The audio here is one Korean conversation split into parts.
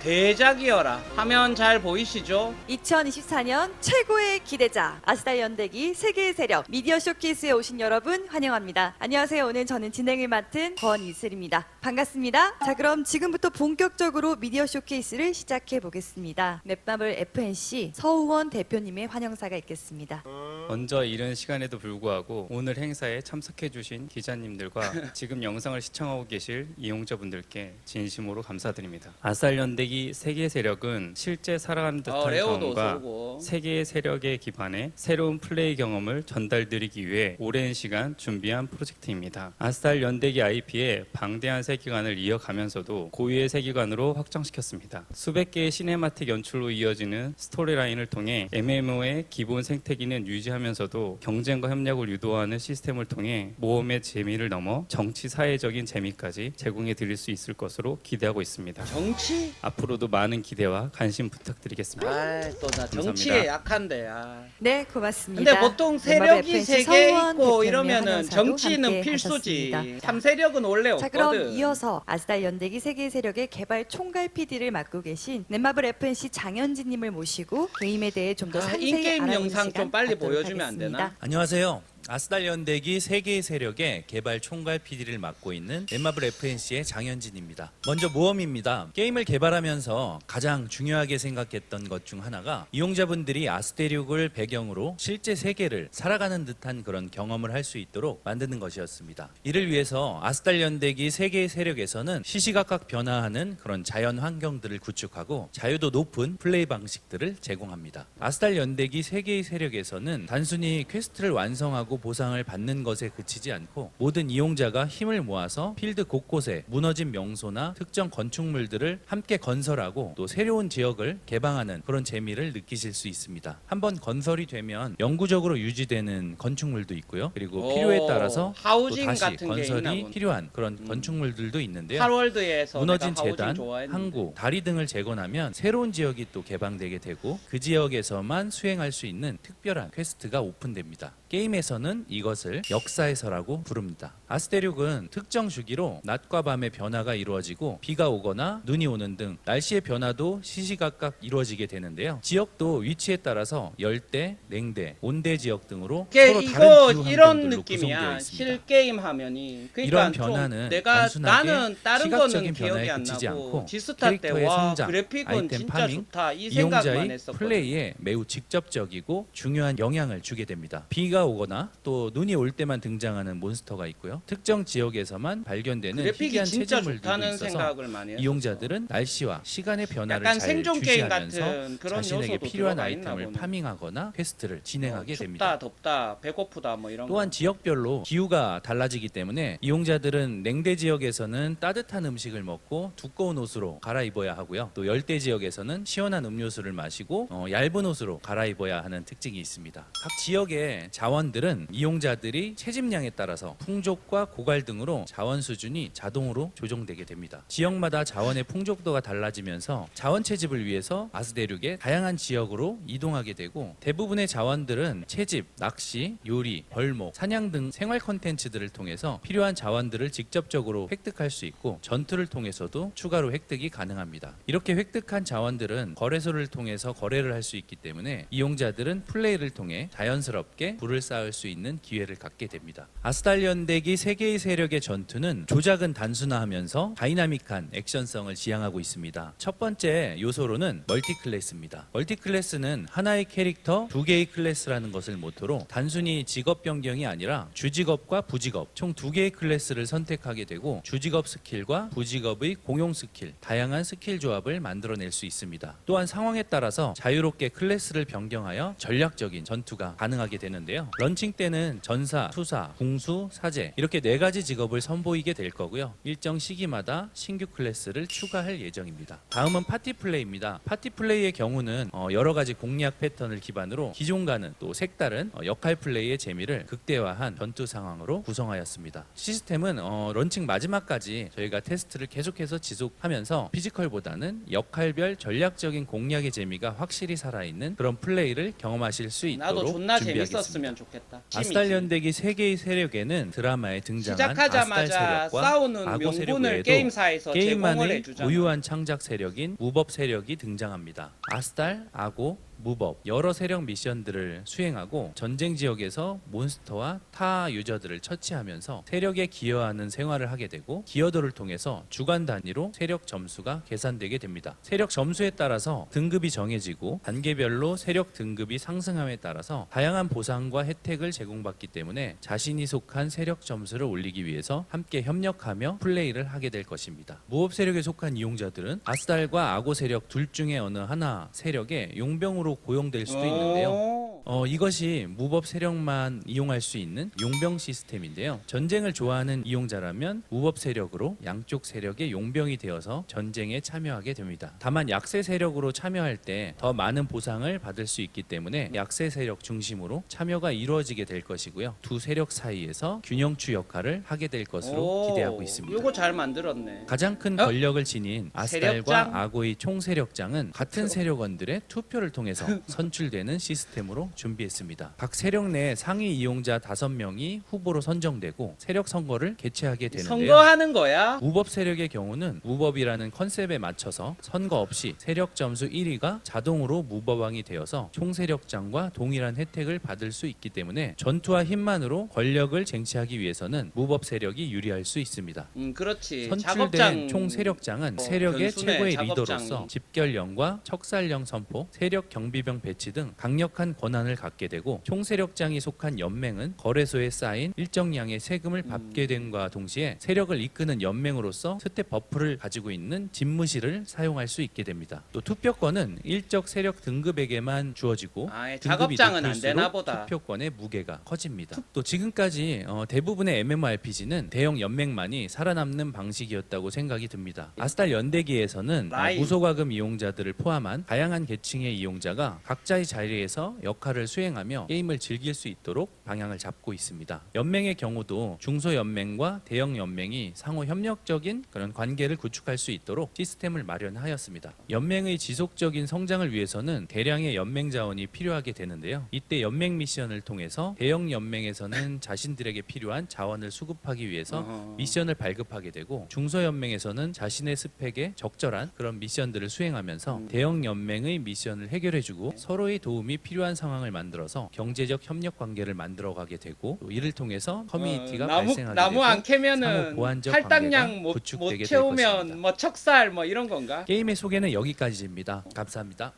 대작이어라. 화면 잘 보이시죠? 2024년 최고의 기대자 아스달 연대기 세계의 세력 미디어 쇼케이스에 오신 여러분 환영합니다. 안녕하세요. 오늘 저는 진행을 맡은 권이슬입니다. 반갑습니다. 자 그럼 지금부터 본격적으로 미디어 쇼케이스를 시작해 보겠습니다. 넷마블 FNC 서우원 대표님의 환영사가 있겠습니다. 먼저 이른 시간에도 불구하고 오늘 행사에 참석해 주신 기자님들과 지금 영상을 시청하고 계실 이용자분들께 진심으로 감사드립니다. 아쌀 연대 기 세계 세력은 실제 살아가는 듯한 어, 레오도 경험과 쏘고. 세계의 세력에 기반해 새로운 플레이 경험을 전달드리기 위해 오랜 시간 준비한 프로젝트입니다. 아스달 연대기 IP의 방대한 세계관을 이어가면서도 고유의 세계관으로 확장시켰습니다. 수백 개의 시네마틱 연출로 이어지는 스토리라인을 통해 MMO의 기본 생태기는 유지하면서도 경쟁과 협력을 유도하는 시스템을 통해 모험의 재미를 넘어 정치 사회적인 재미까지 제공해 드릴 수 있을 것으로 기대하고 있습니다. 정치? 앞 으로도 많은 기대와 관심 부탁드리겠습니다. 아, 또나 감사합니다. 정치에 약한데. 아. 네, 고맙습니다. 근데 보통 세력이 세 개 있고 이러면은 정치는 필수지. 하셨습니다. 삼세력은 원래 자 없거든. 그럼 이어서 아스달 연대기 세계 세력의 개발 총괄 PD를 맡고 계신 넷마블 FNC 장현진 님을 모시고 게임에 대해 좀 더 아, 상세히 인게임 알아보는 영상 시간 좀 빨리 갖도록 보여주면 안 되나? 하겠습니다. 안녕하세요. 아스달 연대기 세계의 세력의 개발 총괄 PD를 맡고 있는 넷마블 FNC의 장현진입니다. 먼저 모험입니다. 게임을 개발하면서 가장 중요하게 생각했던 것 중 하나가 이용자분들이 아스테륙을 배경으로 실제 세계를 살아가는 듯한 그런 경험을 할 수 있도록 만드는 것이었습니다. 이를 위해서 아스달 연대기 세계의 세력에서는 시시각각 변화하는 그런 자연 환경들을 구축하고 자유도 높은 플레이 방식들을 제공합니다. 아스달 연대기 세계의 세력에서는 단순히 퀘스트를 완성하고 보상을 받는 것에 그치지 않고 모든 이용자가 힘을 모아서 필드 곳곳에 무너진 명소나 특정 건축물들을 함께 건설하고 또 새로운 지역을 개방하는 그런 재미를 느끼실 수 있습니다. 한번 건설이 되면 영구적으로 유지되는 건축물도 있고요. 그리고 오, 필요에 따라서 또 하우징 다시 같은 게 있나 건설이 보네. 필요한 그런 음. 건축물들도 있는데요. 하월드에서 무너진 내가 하우징 재단. 항구, 다리 등을 재건하면 새로운 지역이 또 개방되게 되고 그 지역에서만 수행할 수 있는 특별한 퀘스트가 오픈됩니다. 게임에서는 이것을 역사에서라고 부릅니다. 아스테륙은 특정 주기로 낮과 밤의 변화가 이루어지고 비가 오거나 눈이 오는 등 날씨의 변화도 시시각각 이루어지게 되는데요. 지역도 위치에 따라서 열대, 냉대, 온대 지역 등으로 서로 이거 다른 기후 이런 환경들로 구성되어 느낌이야. 있습니다. 실 게임 화면이. 그러니까 이런 좀 변화는 내가 단순하게 나는 다른 시각적인 거는 기억이 변화에 안 그치지 나고 않고 지스타 때 캐릭터의 와 성장, 그래픽은 아이템 진짜 파밍, 좋다 이 생각만 이용자의 했었거든. 플레이에 매우 직접적이고 중요한 영향을 주게 됩니다. 비가 오거나 또 눈이 올 때만 등장하는 몬스터가 있고요. 특정 지역에서만 발견되는 그래픽이 희귀한 진짜 좋다는 있어서 생각을 많이. 이용자들은 날씨와 시간의 변화를 약간 잘 생존 게임 주시하면서 같은 그런 자신에게 요소도 필요한 들어가 있나 아이템을 보네. 파밍하거나 퀘스트를 진행하게 어, 됩니다. 춥다 덥다 배고프다 뭐 이런 또한 거. 지역별로 기후가 달라지기 때문에 이용자들은 냉대 지역에서는 따뜻한 음식을 먹고 두꺼운 옷으로 갈아입어야 하고요. 또 열대 지역에서는 시원한 음료수를 마시고 어, 얇은 옷으로 갈아입어야 하는 특징이 있습니다. 각 지역의 자원들은 이용자들이 채집량에 따라서 풍족과 고갈 등으로 자원 수준이 자동으로 조정되게 됩니다. 지역마다 자원의 풍족도가 달라지면서 자원 채집을 위해서 아스대륙의 다양한 지역으로 이동하게 되고 대부분의 자원들은 채집, 낚시, 요리, 벌목, 사냥 등 생활 컨텐츠들을 통해서 필요한 자원들을 직접적으로 획득할 수 있고 전투를 통해서도 추가로 획득이 가능합니다. 이렇게 획득한 자원들은 거래소를 통해서 거래를 할 수 있기 때문에 이용자들은 플레이를 통해 자연스럽게 부를 쌓을 수 있는 기회를 갖게 됩니다. 아스달리언덱이 세계의 세력의 전투는 조작은 단순화하면서 다이나믹한 액션성을 지향하고 있습니다. 첫 번째 요소로는 멀티 클래스입니다. 멀티 클래스는 하나의 캐릭터 두 개의 클래스라는 것을 모토로 단순히 직업 변경이 아니라 주직업과 부직업 총 두 개의 클래스를 선택하게 되고 주직업 스킬과 부직업의 공용 스킬 다양한 스킬 조합을 만들어낼 수 있습니다. 또한 상황에 따라서 자유롭게 클래스를 변경하여 전략적인 전투가 가능하게 되는데요. 런칭 때는 전사, 투사, 궁수, 사제 이렇게 네 가지 직업을 선보이게 될 거고요. 일정 시기마다 신규 클래스를 추가할 예정입니다. 다음은 파티 플레이입니다. 파티 플레이의 경우는 어, 여러 가지 공략 패턴을 기반으로 기존과는 또 색다른 어, 역할 플레이의 재미를 극대화한 전투 상황으로 구성하였습니다. 시스템은 어, 런칭 마지막까지 저희가 테스트를 계속해서 지속하면서 피지컬보다는 역할별 전략적인 공략의 재미가 확실히 살아있는 그런 플레이를 경험하실 수 있도록 나도 존나 준비하겠습니다. 재밌었으면 좋겠다. 아스달 연대기 세계의 세력에는 드라마에 등장한 아스달 시작하자마자 세력과 싸우는 악어 세력 명분을 외에도 게임사에서 제공을 게임만의 해주잖아. 고유한 창작 세력인 무법 세력이 등장합니다. 아스달, 아고, 무법 여러 세력 미션들을 수행하고 전쟁 지역에서 몬스터와 타 유저들을 처치하면서 세력에 기여하는 생활을 하게 되고 기여도를 통해서 주간 단위로 세력 점수가 계산되게 됩니다. 세력 점수에 따라서 등급이 정해지고 단계별로 세력 등급이 상승함에 따라서 다양한 보상과 혜택을 제공받기 때문에 자신이 속한 세력 점수를 올리기 위해서 함께 협력하며 플레이를 하게 될 것입니다. 무업 세력에 속한 이용자들은 아스달과 아고 세력 둘 중에 어느 하나 세력에 용병으로 고용될 수도 있는데요. 오. 어, 이것이 무법 세력만 이용할 수 있는 용병 시스템인데요. 전쟁을 좋아하는 이용자라면 무법 세력으로 양쪽 세력의 용병이 되어서 전쟁에 참여하게 됩니다. 다만 약세 세력으로 참여할 때 더 많은 보상을 받을 수 있기 때문에 약세 세력 중심으로 참여가 이루어지게 될 것이고요. 두 세력 사이에서 균형추 역할을 하게 될 것으로 오, 기대하고 있습니다. 이거 잘 만들었네. 가장 큰 어? 권력을 지닌 아스달과 세력장? 아고의 총 세력장은 같은 세력원들의 투표를 통해서 선출되는 시스템으로 준비했습니다. 각 세력 내 상위 이용자 5명이 후보로 선정되고 세력 선거를 개최하게 되는데요. 선거하는 거야? 무법 세력의 경우는 무법이라는 컨셉에 맞춰서 선거 없이 세력 점수 1위가 자동으로 무법왕이 되어서 총세력장과 동일한 혜택을 받을 수 있기 때문에 전투와 힘만으로 권력을 쟁취하기 위해서는 무법 세력이 유리할 수 있습니다. 음, 그렇지. 선출된 작업장 총 세력장은 어, 세력의 변수네, 최고의 작업장이. 리더로서 집결령과 척살령 선포, 세력 경 비병 배치 등 강력한 권한을 갖게 되고 총 세력장이 속한 연맹은 거래소에 쌓인 일정량의 세금을 음. 받게 됨과 동시에 세력을 이끄는 연맹으로서 스텝 버프를 가지고 있는 집무실을 사용할 수 있게 됩니다. 또 투표권은 일적 세력 등급에게만 주어지고 아, 예, 등급이 작업장은 안 높을수록 되나 보다. 투표권의 무게가 커집니다. 또 지금까지 어, 대부분의 MMORPG는 대형 연맹만이 살아남는 방식이었다고 생각이 듭니다. 아스달 연대기에서는 어, 라임. 무소과금 이용자들을 포함한 다양한 계층의 이용자가 각자의 자리에서 역할을 수행하며 게임을 즐길 수 있도록 방향을 잡고 있습니다. 연맹의 경우도 중소 연맹과 대형 연맹이 상호 협력적인 그런 관계를 구축할 수 있도록 시스템을 마련하였습니다. 연맹의 지속적인 성장을 위해서는 대량의 연맹 자원이 필요하게 되는데요. 이때 연맹 미션을 통해서 대형 연맹에서는 자신들에게 필요한 자원을 수급하기 위해서. 미션을 발급하게 되고 중소 연맹에서는 자신의 스펙에 적절한 그런 미션들을 수행하면서 음. 대형 연맹의 미션을 해결해 주고 서로의 도움이 필요한 상황을 만들어서 경제적 협력 관계를 만들어가게 되고 또 이를 통해서 커뮤니티가 어, 나무 발생하게 나무 되고 안 캐면은 보완적 할당량 못, 못 채우면. 뭐 척살 뭐 이런 건가? 게임의 소개는 여기까지입니다. 감사합니다.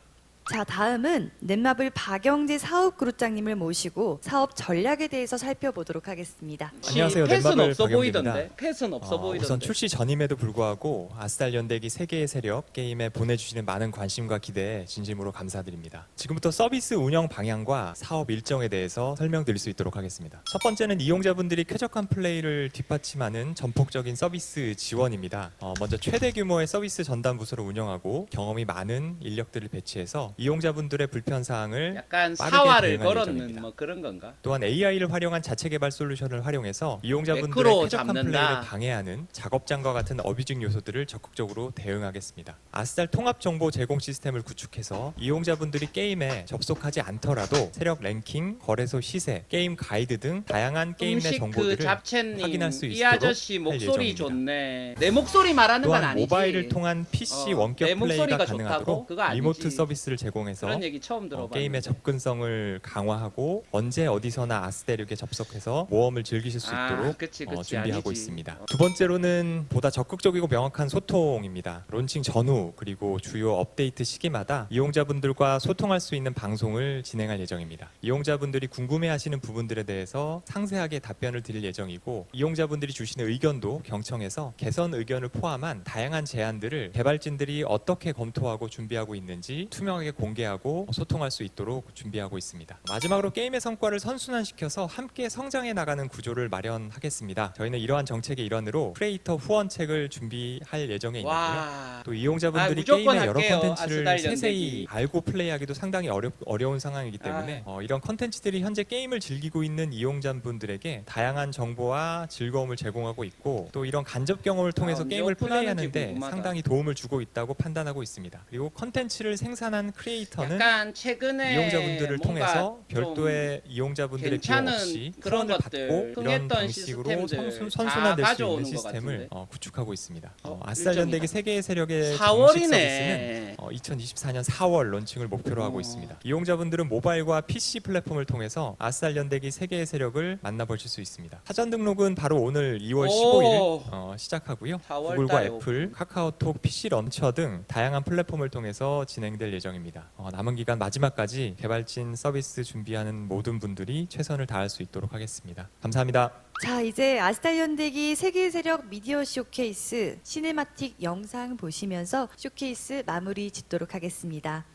자, 다음은 넷마블 박영재 사업그룹장님을 모시고 사업 전략에 대해서 살펴보도록 하겠습니다. 안녕하세요, 패스는 넷마블 없어 박영재입니다. 보이던데. 패스는 없어 어, 보이던데. 우선 출시 전임에도 불구하고 아스달 연대기 세계의 세력 게임에 보내주시는 많은 관심과 기대에 진심으로 감사드립니다. 지금부터 서비스 운영 방향과 사업 일정에 대해서 설명드릴 수 있도록 하겠습니다. 첫 번째는 이용자분들이 쾌적한 플레이를 뒷받침하는 전폭적인 서비스 지원입니다. 어, 먼저 최대 규모의 서비스 전담 부서를 운영하고 경험이 많은 인력들을 배치해서 이용자분들의 불편 사항을 약간 빠르게 사활을 대응할 걸었는 예정입니다. 뭐 그런 건가? 또한 AI를 활용한 자체 개발 솔루션을 활용해서 이용자분들의 매크로 쾌적한 잡는다. 플레이를 방해하는 작업장과 같은 어뷰징 요소들을 적극적으로 대응하겠습니다. 아스달 통합 정보 제공 시스템을 구축해서 이용자분들이 게임에 접속하지 않더라도 세력 랭킹, 거래소 시세, 게임 가이드 등 다양한 게임 내 음식 그 정보들을 잡채님 확인할 수 이 있도록 아저씨 할 목소리 예정입니다. 좋네. 내 목소리 말하는 건 또한 아니지. 모바일을 통한 PC 어, 내 원격 목소리가 플레이가 좋다고? 가능하도록 그거 아니지. 리모트 서비스를 제공해서 그런 얘기 처음 어, 들어봤는데. 게임의 접근성을 강화하고 언제 어디서나 아스테륙에 접속해서 모험을 즐기실 수 아, 있도록 그치, 어, 그치, 준비하고 아니지. 있습니다. 두 번째로는 보다 적극적이고 명확한 소통입니다. 론칭 전후 그리고 주요 업데이트 시기마다 이용자분들과 소통할 수 있는 방송을 진행할 예정입니다. 이용자분들이 궁금해하시는 부분들에 대해서 상세하게 답변을 드릴 예정이고 이용자분들이 주시는 의견도 경청해서 개선 의견을 포함한 다양한 제안들을 개발진들이 어떻게 검토하고 준비하고 있는지 투명하게 공개하고 소통할 수 있도록 준비하고 있습니다. 마지막으로 게임의 성과를 선순환시켜서 함께 성장해 나가는 구조를 마련하겠습니다. 저희는 이러한 정책의 일환으로 크리에이터 후원책을 준비할 예정에 있는데요. 와. 또 이용자분들이 아, 게임의 여러. 컨텐츠를 세세히. 알고 플레이하기도 상당히 어려, 어려운 상황이기 때문에 어, 이런 컨텐츠들이 현재 게임을 즐기고 있는 이용자분들에게 다양한 정보와 즐거움을 제공하고 있고 또 이런 간접 경험을 통해서 아, 게임을 플레이하는데. 상당히 도움을 주고 있다고 판단하고 있습니다. 그리고 컨텐츠를 생산한 크리에이터는 약간 최근에 이용자분들을 통해서 좀 별도의 이용자분들의 비용 없이 그런 것들, 받고 이런 방식으로 선순, 다 선순환될 수 있는 것 시스템을. 어, 구축하고 있습니다. 어, 어, 아싸 일정이다. 세계의 세력의 정식 서비스는 4월이네. 어, 2024년 4월 론칭을 목표로 하고 어. 있습니다. 이용자분들은 모바일과 PC 플랫폼을 통해서 아싸 연대기 세계의 세력을 만나보실 수 있습니다. 사전 등록은 바로 오늘 2월 15일 오. 어, 시작하고요. 4월 구글과 애플, 카카오톡, PC 런처 등 다양한 플랫폼을 통해서 진행될 예정입니다. 어, 남은 기간 마지막까지 개발진 서비스 준비하는 모든 분들이 최선을 다할 수 있도록 하겠습니다. 감사합니다. 자, 이제 아스달 연대기 세계 세력 미디어 쇼케이스 시네마틱 영상 보시면서 쇼케이스 마무리 짓도록 하겠습니다.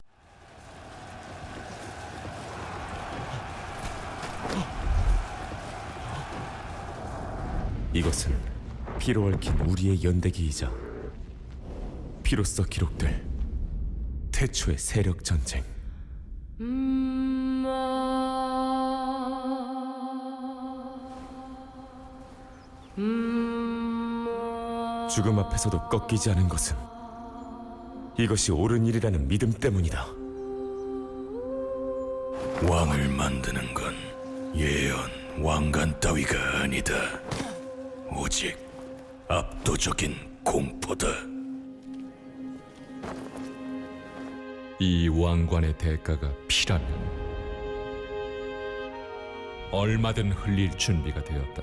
이것은 피로 얽힌 우리의 연대기이자 피로써 기록될 태초의 세력 전쟁. 죽음 앞에서도 꺾이지 않은 것은 이것이 옳은 일이라는 믿음 때문이다. 왕을 만드는 건 예언, 왕관 따위가 아니다. 오직 압도적인 공포다. 이 왕관의 대가가 피라면 얼마든 흘릴 준비가 되었다.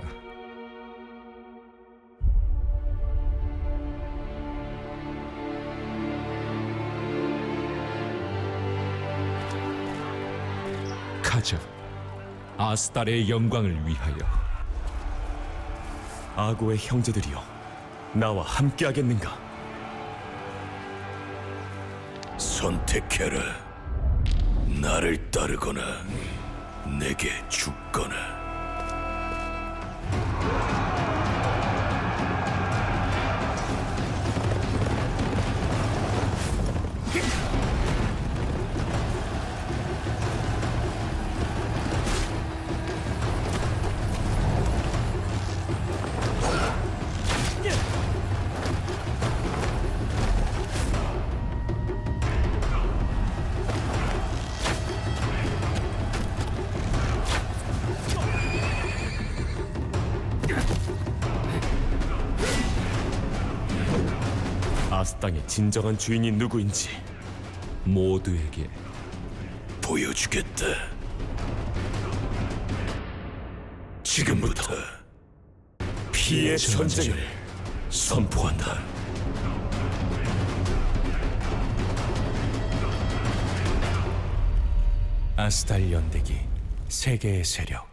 가자, 아스달의 영광을 위하여. 아고의 형제들이여, 나와 함께하겠는가? 선택해라. 나를 따르거나 내게 죽거나. 땅의 진정한 주인이 누구인지 모두에게 보여주겠다. 지금부터 피의 전쟁을 선포한다. 아스달 연대기 세계의 세력